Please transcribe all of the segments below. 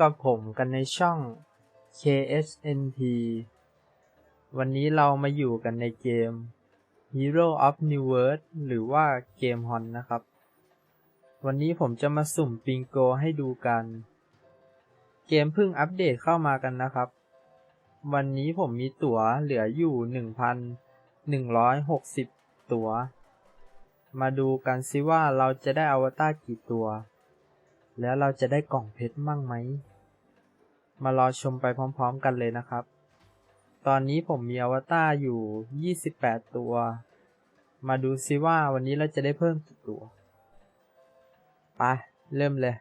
กับผมกันในช่อง KSNP วันนี้เรามาอยู่กันในเกม Hero of New World หรือว่าเกมฮอนนะครับ วันนี้ผมจะมาสุ่มปิงโกให้ดูกัน เกมเพิ่งอัปเดตเข้ามากันนะครับ วันนี้ผมมีตั๋วเหลืออยู่ 1,160 ตั๋ว มาดูกันซิว่าเราจะได้อวตารกี่ตัว แล้วเราจะได้กล่องเพชรมั่งไหม มารอชมไปพร้อมๆกันเลยนะครับ ตอนนี้ผมมีอวตารอยู่ 28 ตัว มาดูซิว่าวันนี้เราจะได้เพิ่มกี่ตัว ไป เริ่มเลย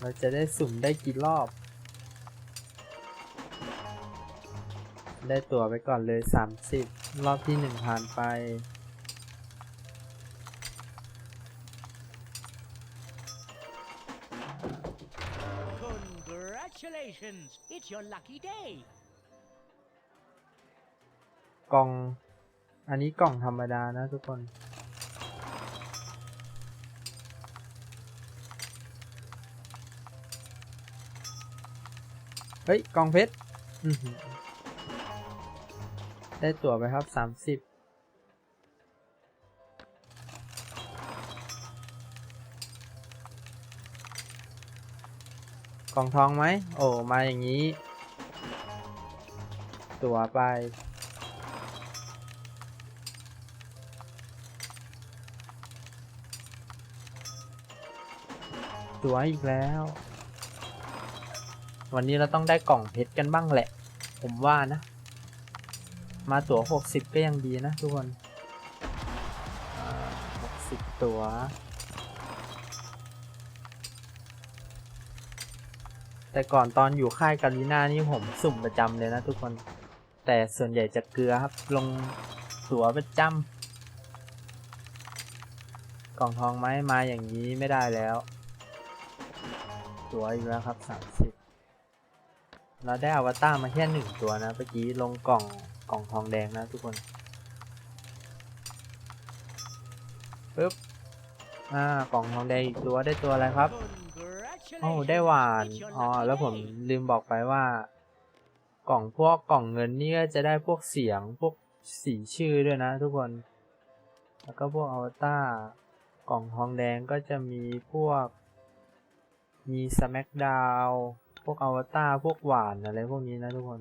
เราจะได้สุ่มได้กี่รอบ ได้ตั๋วไปก่อนเลย 30 รอบที่ 1 ผ่านไป Congratulations! It's your lucky day. กล่อง อันนี้กล่องธรรมดานะทุกคน เฮ้ย กล่องเพชร ได้ตั๋วไปครับสามสิบ กล่องทองไหม โอ้ มาอย่างนี้ ตั๋วไป ตั๋วอีกแล้ว วันนี้เราต้องได้กล่องเพชรกันบ้างแหละ ผมว่านะ มาตั๋วหกสิบก็ยังดีนะทุกคนหกสิบตั๋ว แต่ก่อนตอนอยู่ค่ายกาลิน่านี่ผมสุ่มประจำเลยนะทุกคน แต่ส่วนใหญ่จะเกลือครับ ลงตั๋วประจำกล่องทองไหมมาอย่างนี้ไม่ได้แล้ว ตั๋วอีกแล้วครับสามสิบเราได้อวตารมาแค่หนึ่งตัวนะเมื่อกี้ลงกล่องกล่องทองแดงนะทุกคนปึ๊บอ่ากล่องทองแดงอีกตัวได้ตัวอะไรครับ โอ้ได้หวาน อ๋อ แล้วผมลืมบอกไปว่า กล่องพวกกล่องเงินนี่ก็จะได้พวกเสียงพวกสีชื่อด้วยนะทุกคน แล้วก็พวกอวตารกล่องทองแดงก็จะมีพวก มีสแมกดาวพวกอวตารพวกหวานอะไรพวกนี้นะทุกคน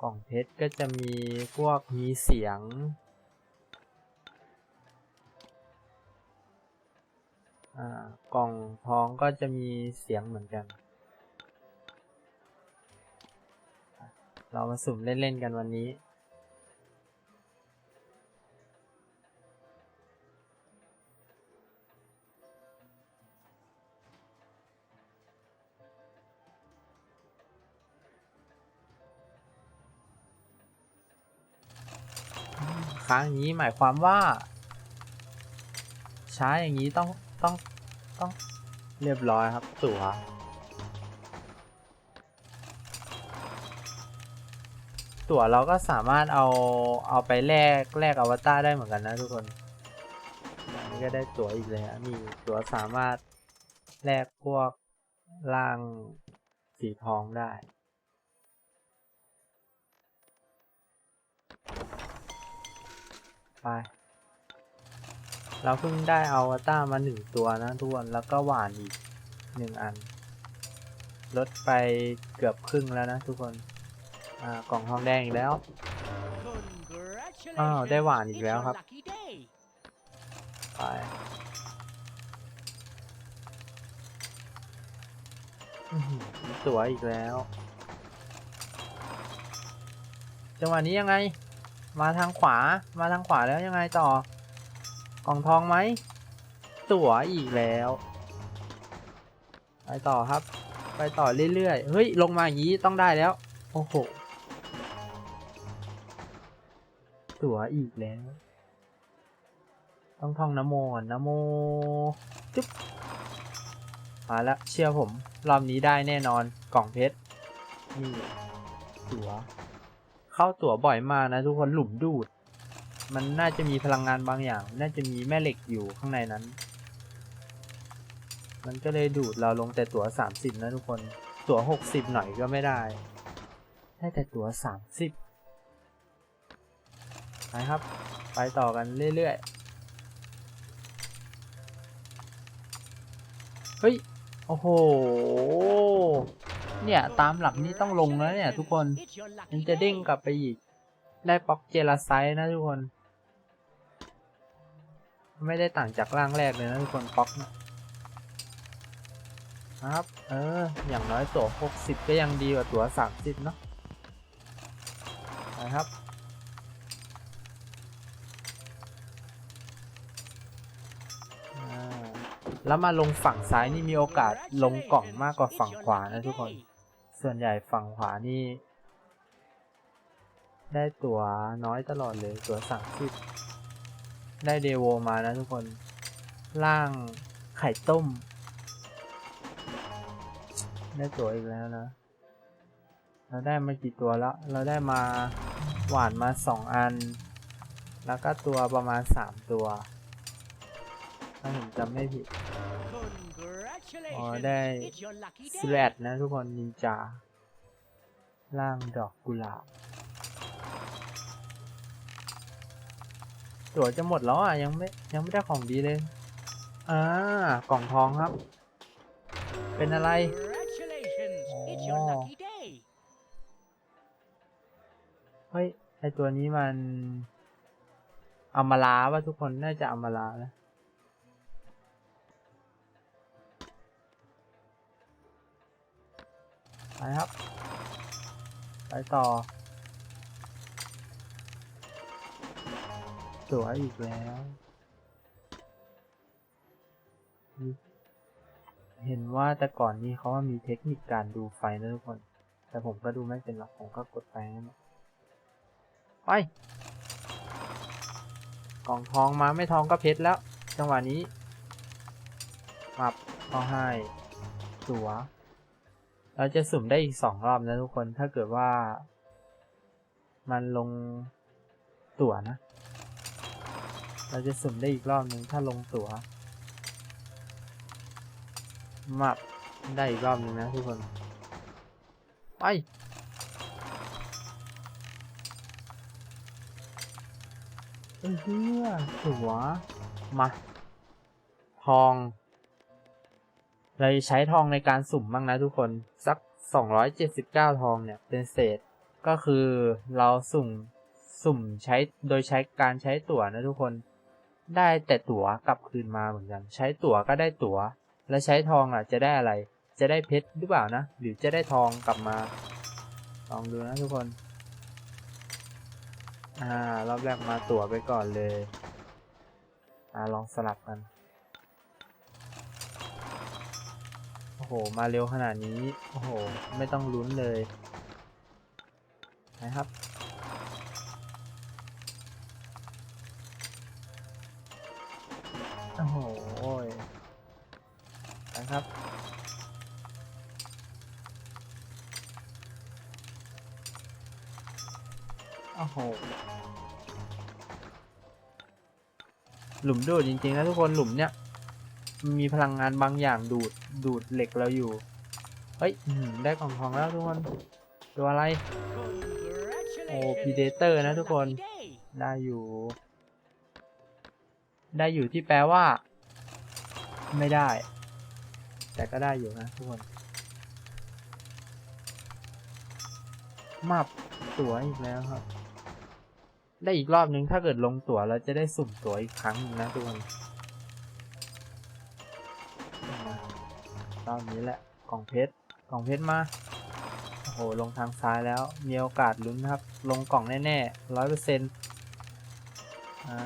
กล่องเพชรก็จะมีพวกมีเสียง กล่องทองก็จะมีเสียงเหมือนกัน เรามาสุ่มเล่น ๆ กันวันนี้ ค้างอย่างนี้หมายความว่าช้าอย่างนี้ต้อง ต้องต้องเรียบร้อยครับตั๋วตั๋วเราก็สามารถเอาเอาไปแลกแลกอวตารได้เหมือนกันนะทุกคนนนี้ก็ได้ตั๋วอีกเลยฮะนี่ตั๋วสามารถแลกพวกร่างสีทองได้ ไป เราเพิ่งได้เอวตามาหนึ่งตัวนะทุกคนแล้วก็หวานอีกหนึ่งอัน ลดไปเกือบครึ่งแล้วนะทุกคนอ่ากล่องทองแดงอีกแล้วอ้าวได้หวานอีกแล้วครับไปอื้อหือตั๋วอีกแล้ว จังหวะนี้ยังไง มาทางขวา มาทางขวาแล้วยังไงต่อ กล่องทองไหมตั๋วอีกแล้ว ไปต่อครับ ไปต่อเรื่อยๆ เฮ้ย ลงมาอย่างนี้ต้องได้แล้ว โอ้โห ตั๋วอีกแล้ว ต้องท่องนโมนโมจุ๊บ มาแล้วเชื่อผม รอบนี้ได้แน่นอน กล่องเพชร นี่ ตั๋ว เข้าตั๋วบ่อยมากนะทุกคน หลุมดูด มันน่าจะมีพลังงานบางอย่าง น่าจะมีแม่เหล็กอยู่ข้างในนั้น มันก็เลยดูดเราลงแต่ตั๋ว 30 นะทุกคน ตั๋ว 60 หน่อยก็ไม่ได้ ได้แต่ตั๋ว 30ไปครับ ไปต่อกันเรื่อยๆ เฮ้ย โอ้โห เนี่ย ตามหลักนี้ต้องลงแล้วเนี่ยทุกคน มันจะเด้งกลับไปอีก ได้ป๊อกเจลาไซต์นะทุกคน ไม่ได้ต่างจากร่างแรกเลยนะทุกคนป๊อกนะครับ เออ อย่างน้อยตัว 60 ก็ยังดีกว่าตัว 30 เนาะนะครับแล้วมาลงฝั่งซ้ายนี่มีโอกาสลงกล่องมากกว่าฝั่งขวานะทุกคน ส่วนใหญ่ฝั่งขวานี่ ได้ตัวน้อยตลอดเลยตัวสั่งสิบ ได้เดโวมานะทุกคนล่างไข่ต้ม ได้ตั๋วอีกแล้วนะ เราได้มากี่ตัวแล้ว เราได้มาหวานมาสองอัน แล้วก็ตัวประมาณสามตัว ถ้าผมจำไม่ผิด Congratulations. อ๋อ ได้ It's your lucky ส day. แลดนะทุกคนนินจาล่างดอกกุหลาบ ตั๋วจะหมดแล้วอะยังไม่ยังไม่ได้ของดีเลย อ่ากล่องทองครับ เป็นอะไร Congratulations. It's your Oh. lucky day. เฮ้ยไอตัวนี้มันอมลาว่าทุกคนน่าจะอมลานะไปครับ ไปต่อ ตัวอีกแล้ว เห็นว่าแต่ก่อนนี้เขาว่ามีเทคนิคการดูไฟนะทุกคน แต่ผมก็ดูไม่เป็นหรอกผมก็กดไปนั่นแหละไป กล่องทองมาไม่ทองก็เพชรแล้ว จังหวะนี้มับก็ให้ตัวเราจะสุ่มได้อีกสองรอบนะทุกคน ถ้าเกิดว่า มันลงตั๋วนะ เราจะสุ่มได้อีกรอบหนึ่งถ้าลงตั๋วมับได้อีกรอบหนึ่งนะทุกคน ไปเออเพื่อตั๋วมา ทอง เราจะใช้ทองในการสุ่มบ้างนะทุกคน สัก 279 ทองเนี่ย เป็นเศษ ก็คือเราสุ่มสุ่มใช้โดยใช้การใช้ตั๋วนะทุกคน ได้แต่ตั๋วกลับคืนมาเหมือนกัน ใช้ตั๋วก็ได้ตั๋ว แล้วใช้ทองอะจะได้อะไร จะได้เพชรหรือเปล่านะ หรือจะได้ทองกลับมา ลองดูนะทุกคน อ่ารอบแรกมาตั๋วไปก่อนเลย อ่าลองสลับกัน โอ้โห มาเร็วขนาดนี้ โอ้โห ไม่ต้องลุ้นเลยนะครับ นะครับ โอ้โห หลุมดูดจริงๆนะทุกคนหลุมเนี้ยมีพลังงานบางอย่างดูดดูดเหล็กเราอยู่ เฮ้ยได้กล่องทองแล้วทุกคนตัวอะไร โอ้ Predator นะทุกคน ได้อยู่ ได้อยู่ที่แปลว่า ไม่ได้ แต่ก็ได้อยู่นะทุกคนมับตั๋วอีกแล้วครับ ได้อีกรอบนึงถ้าเกิดลงตั๋วเราจะได้สุ่มตั๋วอีกครั้งหนึงนะทุกคนมารอบนี้แหละกล่องเพชรกล่องเพชรมาโอ้โหลงทางซ้ายแล้ว มีโอกาสลุ้นนะครับ ลงกล่องแน่ๆร้อยเปอร์เซ็นต์อ่า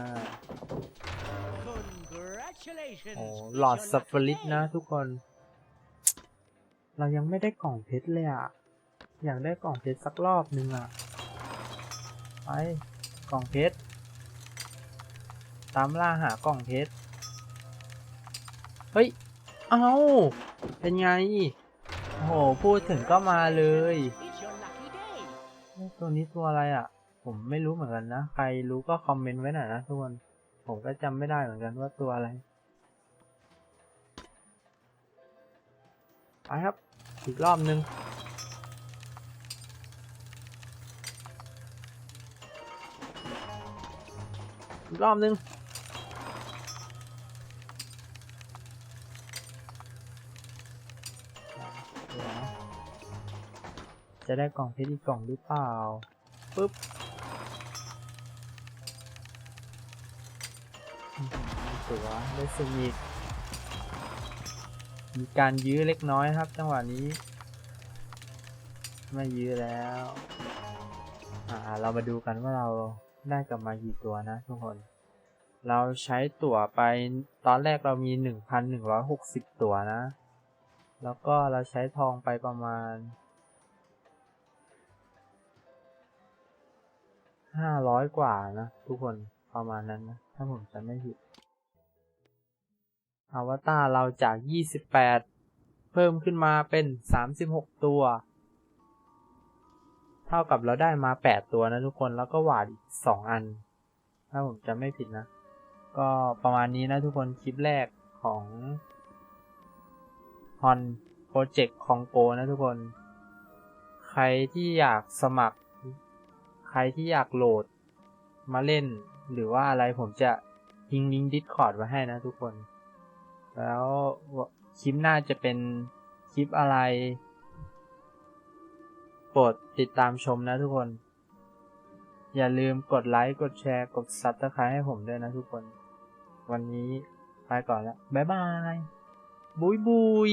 โอ้หลอด your สัฟ lucky ฟริตนะทุกคน เรายังไม่ได้กล่องเพชรเลยอะ อยากได้กล่องเพชรสักรอบนึงอะ ไปกล่องเพชร ตามล่าหากล่องเพชร เฮ้ย เอ้าเป็นไง โอ้โห พูดถึงก็มาเลย ตัวนี้ตัวอะไรอะ ผมไม่รู้เหมือนกันนะ ใครรู้ก็คอมเมนต์ไว้หน่อยนะทุกคน ผมก็จำไม่ได้เหมือนกันว่าตัวอะไรไปครับ อีกรอบนึง อีกรอบนึง จะได้กล่องเพชรอีกกล่องหรือเปล่า ปึ๊บตัวได้สมิก มีการยื้อเล็กน้อยครับ จังหวะนี้ ไม่ยื้อแล้ว อ่า เรามาดูกันว่าเราได้กลับมากี่ตัวนะทุกคน เราใช้ตั๋วไปตอนแรกเรามี 1,160 ตั๋วนะ แล้วก็เราใช้ทองไปประมาณ 500 กว่านะ ทุกคนประมาณนั้นนะ ถ้าผมจำไม่ผิด อวตารเราจาก 28 เพิ่มขึ้นมาเป็น 36 ตัว เท่ากับเราได้มา 8 ตัวนะทุกคนแล้วก็หวาดอีก 2 อัน ถ้าผมจำไม่ผิดนะ ก็ประมาณนี้นะทุกคนคลิปแรกของฮอนโปรเจกต์ของโกนะทุกคน ใครที่อยากสมัคร ใครที่อยากโหลดมาเล่นหรือว่าอะไรผมจะทิ้งลิงก์ดิสคอร์ดไว้ให้นะทุกคน แล้วคลิปหน้าจะเป็นคลิปอะไร โปรดติดตามชมนะทุกคน อย่าลืมกดไลค์ กดแชร์ กดซับสไครต์ให้ผมด้วยนะทุกคน วันนี้ไปก่อนแล้ว บ๊ายบาย บุยบุย